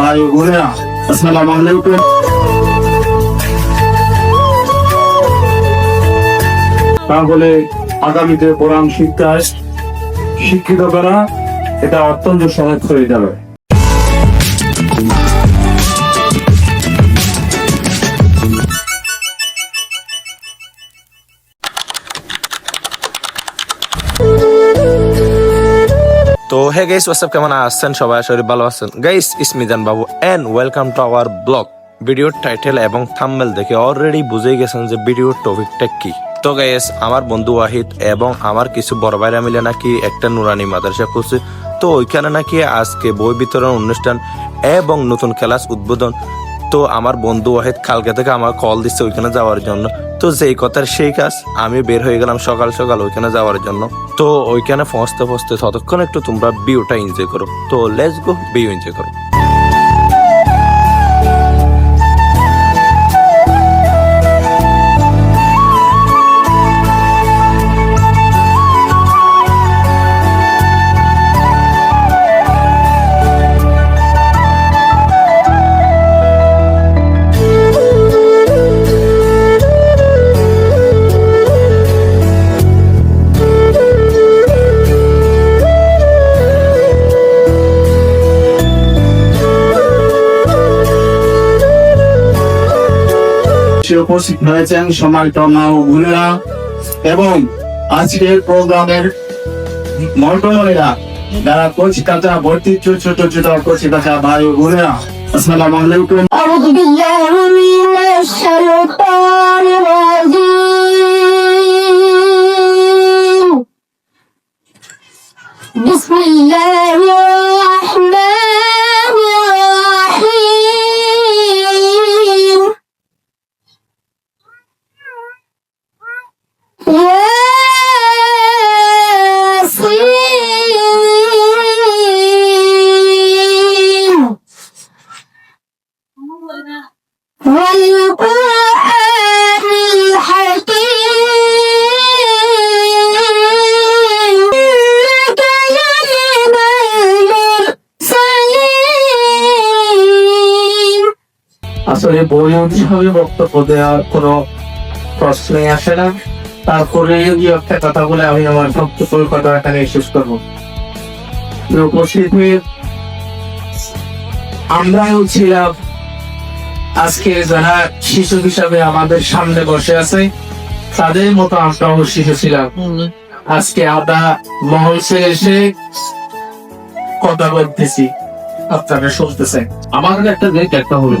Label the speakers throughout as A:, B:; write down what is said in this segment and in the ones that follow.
A: ভাই আলাইকুম। তাহলে আগামীতে কোরআন শিক্ষায় শিক্ষিত করা এটা অত্যন্ত সহজ হয়ে যাবে।
B: তো হে গাইস হোয়াটসঅ্যাপ কেমন আছেন সবাই? করি ভালো আছেন। গাইস ইসমিজান বাবু and welcome to our blog ভিডিওর টাইটেল এবং থাম্বনেল দেখে অলরেডি বুঝেই গেছেন যে ভিডিওর টপিকটা কি। তো গাইস আমার বন্ধু ওয়াহিদ এবং আমার কিছু বড় ভাইরা মিলে নাকি একটা নুরানি মাদ্রাসা করছে তো, ওইখানে নাকি আজকে বই বিতরণ অনুষ্ঠান এবং নতুন ক্লাস উদ্বোধন। তো আমার বন্ধু ওয়াহিদ কালকে থেকে আমার কল দিচ্ছে ওইখানে যাওয়ার জন্য। তো যেই কথার সেই কাজ, আমি বের হয়ে গেলাম সকাল সকাল ওইখানে যাওয়ার জন্য। তো ওইখানে ফসতে ফসতে ততক্ষণ একটু তোমরা ভিউটা এনজয় করো। তো লেটস গো ভিউ এনজয় করো।
A: মঞ্চে উপস্থিত হয়েছেন সম্মানিত মা ও বোনেরা এবং আজকের প্রোগ্রামের মন্ডলীরা যারা কচি কাঁচা ভর্তি ছোট ছোট কচি কাঁচা ভাই ও বোনেরা, আসসালামু আলাইকুম।
C: আউযু
A: আসলে হিসাবে বক্তব্য দেওয়ার কোনো প্রশ্নই আসে না। তারপরে এই একটা কথা বলে আমি আমার বক্তব্য কথা এখানে শেষ করব। উপস্থিতি আমরাও ছিলাম আজকে যারা শিশু হিসাবে আমাদের সামনে বসে আছে, তাদের মতো আমরাও শিশু ছিলাম। আজকে আমরা মহলসে এসে কথা বলতেছি। আপনারা শুনতেছেন। আমাদের একটা দিক একটা হলো।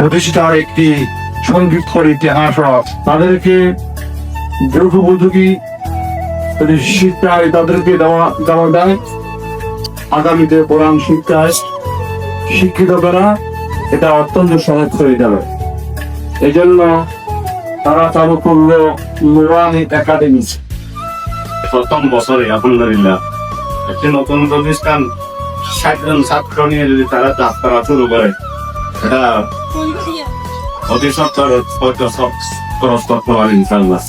D: প্রতিষ্ঠার একটি সঙ্গীতকর ইতিহাস তাদেরকে দ্রুত উপযোগী যদি শিক্ষায় তাদেরকে দেওয়া দেওয়া দেয় আগামীতে কোরআন শিক্ষায় শিক্ষিত করা এটা অত্যন্ত সহজ হয়ে যাবে। এই জন্য তারা চালু করল নুরানি একাডেমি।
E: প্রথম বছরে, আলহামদুলিল্লাহ। একটি নতুন প্রতিষ্ঠান ষাট ছাত্র নিয়ে যদি তারা যাত্রা শুরু করে, এটা অতি সত্তর খরচ করতে পারে ইনশাল্লাহ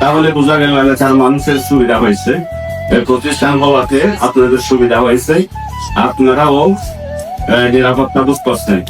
E: তাহলে বোঝা গেল এলাকার মানুষের সুবিধা হয়েছে। এই প্রতিষ্ঠান হওয়াতে আপনাদের সুবিধা হয়েছে। আপনারাও নিরাপত্তা বোধ করছেন।